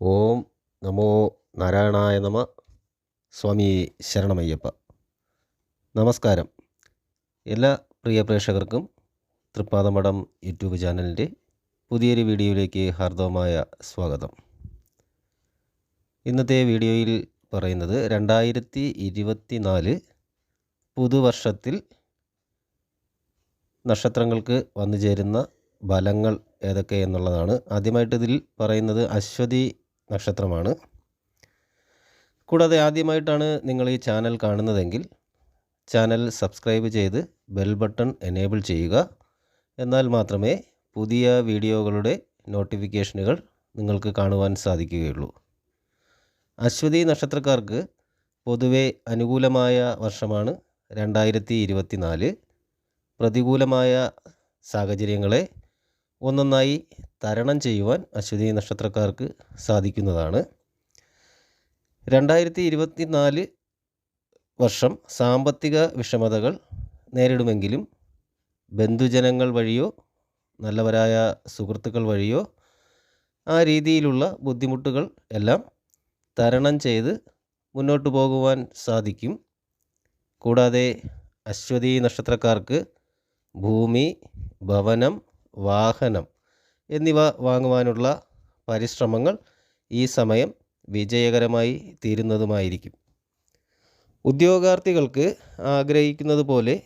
ഓം നമോ നാരായണായ നമ. സ്വാമി ശരണമയ്യപ്പ. നമസ്കാരം. എല്ലാ പ്രിയ പ്രേക്ഷകർക്കും തൃപ്പാദമഠം യൂട്യൂബ് ചാനലിന്റെ പുതിയൊരു വീഡിയോയിലേക്ക് ഹാർദവമായ സ്വാഗതം. ഇന്നത്തെ വീഡിയോയിൽ പറയുന്നത് രണ്ടായിരത്തി ഇരുപത്തി നാല് പുതുവർഷത്തിൽ നക്ഷത്രങ്ങൾക്ക് വന്നു ചേരുന്ന ഫലങ്ങൾ ഏതൊക്കെ എന്നുള്ളതാണ്. ആദ്യമായിട്ട് ഇതിൽ പറയുന്നത് അശ്വതി നക്ഷത്രമാണ്. കൂടാതെ ആദ്യമായിട്ടാണ് നിങ്ങൾ ഈ ചാനൽ കാണുന്നതെങ്കിൽ ചാനൽ സബ്സ്ക്രൈബ് ചെയ്ത് ബെൽ ബട്ടൺ എനേബിൾ ചെയ്യുക. എന്നാൽ മാത്രമേ പുതിയ വീഡിയോകളുടെ നോട്ടിഫിക്കേഷനുകൾ നിങ്ങൾക്ക് കാണുവാൻ സാധിക്കുകയുള്ളൂ. അശ്വതി നക്ഷത്രക്കാർക്ക് പൊതുവെ അനുകൂലമായ വർഷമാണ് രണ്ടായിരത്തി പ്രതികൂലമായ സാഹചര്യങ്ങളെ ഒന്നൊന്നായി തരണം ചെയ്യുവാൻ അശ്വതി നക്ഷത്രക്കാർക്ക് സാധിക്കുന്നതാണ്. രണ്ടായിരത്തി ഇരുപത്തി നാല് വർഷം സാമ്പത്തിക വിഷമതകൾ നേരിടുമെങ്കിലും ബന്ധുജനങ്ങൾ വഴിയോ നല്ലവരായ സുഹൃത്തുക്കൾ വഴിയോ ആ രീതിയിലുള്ള ബുദ്ധിമുട്ടുകൾ എല്ലാം തരണം ചെയ്ത് മുന്നോട്ട് പോകുവാൻ സാധിക്കും. കൂടാതെ അശ്വതി നക്ഷത്രക്കാർക്ക് ഭൂമി ഭവനം വാഹനം എന്നിവ വാങ്ങുവാനുള്ള പരിശ്രമങ്ങൾ ഈ സമയം വിജയകരമായി തീരുന്നതുമായിരിക്കും. ഉദ്യോഗാർത്ഥികൾക്ക് ആഗ്രഹിക്കുന്നത് പോലെ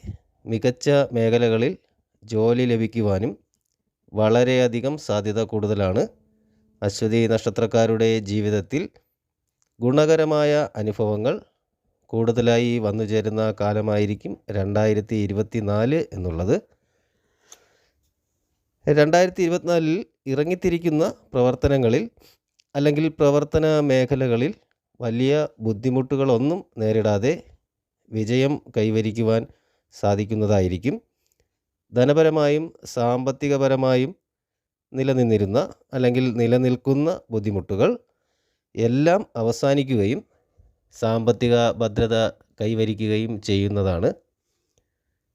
മികച്ച മേഖലകളിൽ ജോലി ലഭിക്കുവാനും വളരെയധികം സാധ്യത കൂടുതലാണ്. അശ്വതി നക്ഷത്രക്കാരുടെ ജീവിതത്തിൽ ഗുണകരമായ അനുഭവങ്ങൾ കൂടുതലായി വന്നു ചേരുന്ന കാലമായിരിക്കും രണ്ടായിരത്തി ഇരുപത്തി നാല് എന്നുള്ളത്. രണ്ടായിരത്തി ഇരുപത്തിനാലിൽ ഇറങ്ങിത്തിരിക്കുന്ന പ്രവർത്തനങ്ങളിൽ അല്ലെങ്കിൽ പ്രവർത്തന മേഖലകളിൽ വലിയ ബുദ്ധിമുട്ടുകളൊന്നും നേരിടാതെ വിജയം കൈവരിക്കുവാൻ സാധിക്കുന്നതായിരിക്കും. ധനപരമായും സാമ്പത്തികപരമായും നിലനിന്നിരുന്ന അല്ലെങ്കിൽ നിലനിൽക്കുന്ന ബുദ്ധിമുട്ടുകൾ എല്ലാം അവസാനിക്കുകയും സാമ്പത്തിക ഭദ്രത കൈവരിക്കുകയും ചെയ്യുന്നതാണ്.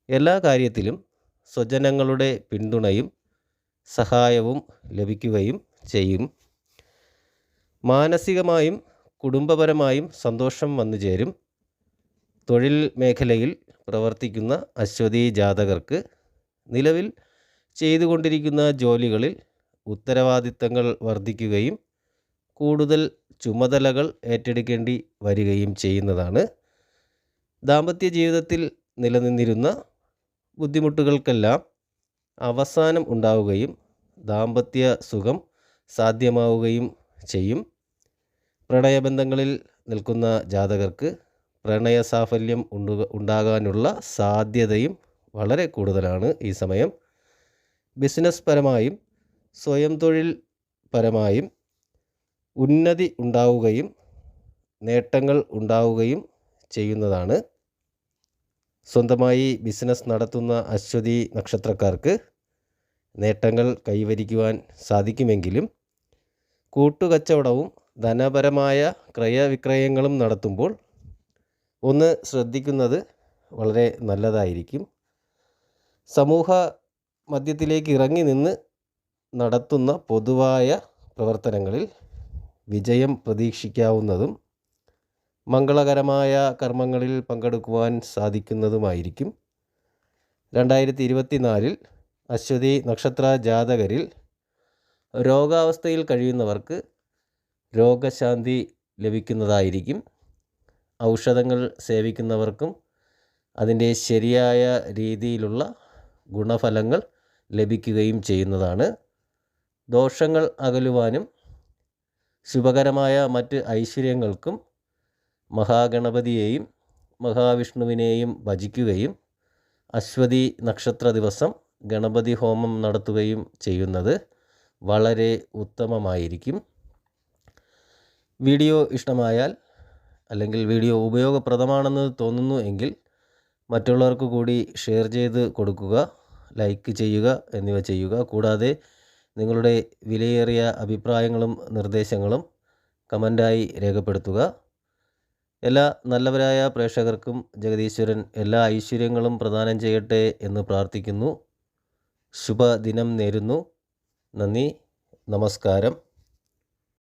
എല്ലാ കാര്യത്തിലും സ്വജനങ്ങളുടെ പിന്തുണയും സഹായവും ലഭിക്കുകയും ചെയ്യും. മാനസികമായും കുടുംബപരമായും സന്തോഷം വന്നു ചേരും. തൊഴിൽ മേഖലയിൽ പ്രവർത്തിക്കുന്ന അശ്വതി ജാതകർക്ക് നിലവിൽ ചെയ്തുകൊണ്ടിരിക്കുന്ന ജോലികളിൽ ഉത്തരവാദിത്തങ്ങൾ വർദ്ധിക്കുകയും കൂടുതൽ ചുമതലകൾ ഏറ്റെടുക്കേണ്ടി വരികയും ചെയ്യുന്നതാണ്. ദാമ്പത്യ ജീവിതത്തിൽ നിലനിന്നിരുന്ന ബുദ്ധിമുട്ടുകൾക്കെല്ലാം അവസാനം ഉണ്ടാവുകയും ദാമ്പത്യ സുഖം സാധ്യമാവുകയും ചെയ്യും. പ്രണയബന്ധങ്ങളിൽ നിൽക്കുന്ന ജാതകർക്ക് പ്രണയ സാഫല്യം ഉണ്ടു ഉണ്ടാകാനുള്ള സാധ്യതയും വളരെ കൂടുതലാണ് ഈ സമയം. ബിസിനസ് പരമായും സ്വയം തൊഴിൽ പരമായും ഉന്നതി ഉണ്ടാവുകയും നേട്ടങ്ങൾ ഉണ്ടാവുകയും ചെയ്യുന്നതാണ്. സ്വന്തമായി ബിസിനസ് നടത്തുന്ന അശ്വതി നക്ഷത്രക്കാർക്ക് നേട്ടങ്ങൾ കൈവരിക്കുവാൻ സാധിക്കുമെങ്കിലും കൂട്ടുകച്ചവടവും ധനപരമായ ക്രയവിക്രയങ്ങളും നടത്തുമ്പോൾ ഒന്ന് ശ്രദ്ധിക്കുന്നത് വളരെ നല്ലതായിരിക്കും. സമൂഹ മധ്യത്തിലേക്ക് ഇറങ്ങി നിന്ന് നടത്തുന്ന പൊതുവായ പ്രവർത്തനങ്ങളിൽ വിജയം പ്രതീക്ഷിക്കാവുന്നതും മംഗളകരമായ കർമ്മങ്ങളിൽ പങ്കെടുക്കുവാൻ സാധിക്കുന്നതുമായിരിക്കും. രണ്ടായിരത്തി ഇരുപത്തിനാലിൽ അശ്വതി നക്ഷത്ര ജാതകരിൽ രോഗാവസ്ഥയിൽ കഴിയുന്നവർക്ക് രോഗശാന്തി ലഭിക്കുന്നതായിരിക്കും. ഔഷധങ്ങൾ സേവിക്കുന്നവർക്കും അതിന്റെ ശരിയായ രീതിയിലുള്ള ഗുണഫലങ്ങൾ ലഭിക്കുകയും ചെയ്യുന്നതാണ്. ദോഷങ്ങൾ അകലുവാനും ശുഭകരമായ മറ്റ് ഐശ്വര്യങ്ങൾക്കും മഹാഗണപതിയെയും മഹാവിഷ്ണുവിനെയും ഭജിക്കുകയും അശ്വതി നക്ഷത്ര ദിവസം ഗണപതി ഹോമം നടത്തുകയും ചെയ്യുന്നത് വളരെ ഉത്തമമായിരിക്കും. വീഡിയോ ഇഷ്ടമായാൽ അല്ലെങ്കിൽ വീഡിയോ ഉപയോഗപ്രദമാണെന്ന് തോന്നുന്നു എങ്കിൽ മറ്റുള്ളവർക്ക് കൂടി ഷെയർ ചെയ്ത് കൊടുക്കുക ലൈക്ക് ചെയ്യുക എന്നിവ ചെയ്യുക. കൂടാതെ നിങ്ങളുടെ വിലയേറിയ അഭിപ്രായങ്ങളും നിർദ്ദേശങ്ങളും കമന്റായി രേഖപ്പെടുത്തുക. എല്ലാ നല്ലവരായ പ്രേക്ഷകർക്കും ജഗദീശ്വരൻ എല്ലാ ഐശ്വര്യങ്ങളും പ്രദാനം ചെയ്യട്ടെ എന്ന് പ്രാർത്ഥിക്കുന്നു. ശുഭദിനം നേരുന്നു. നന്ദി. നമസ്കാരം.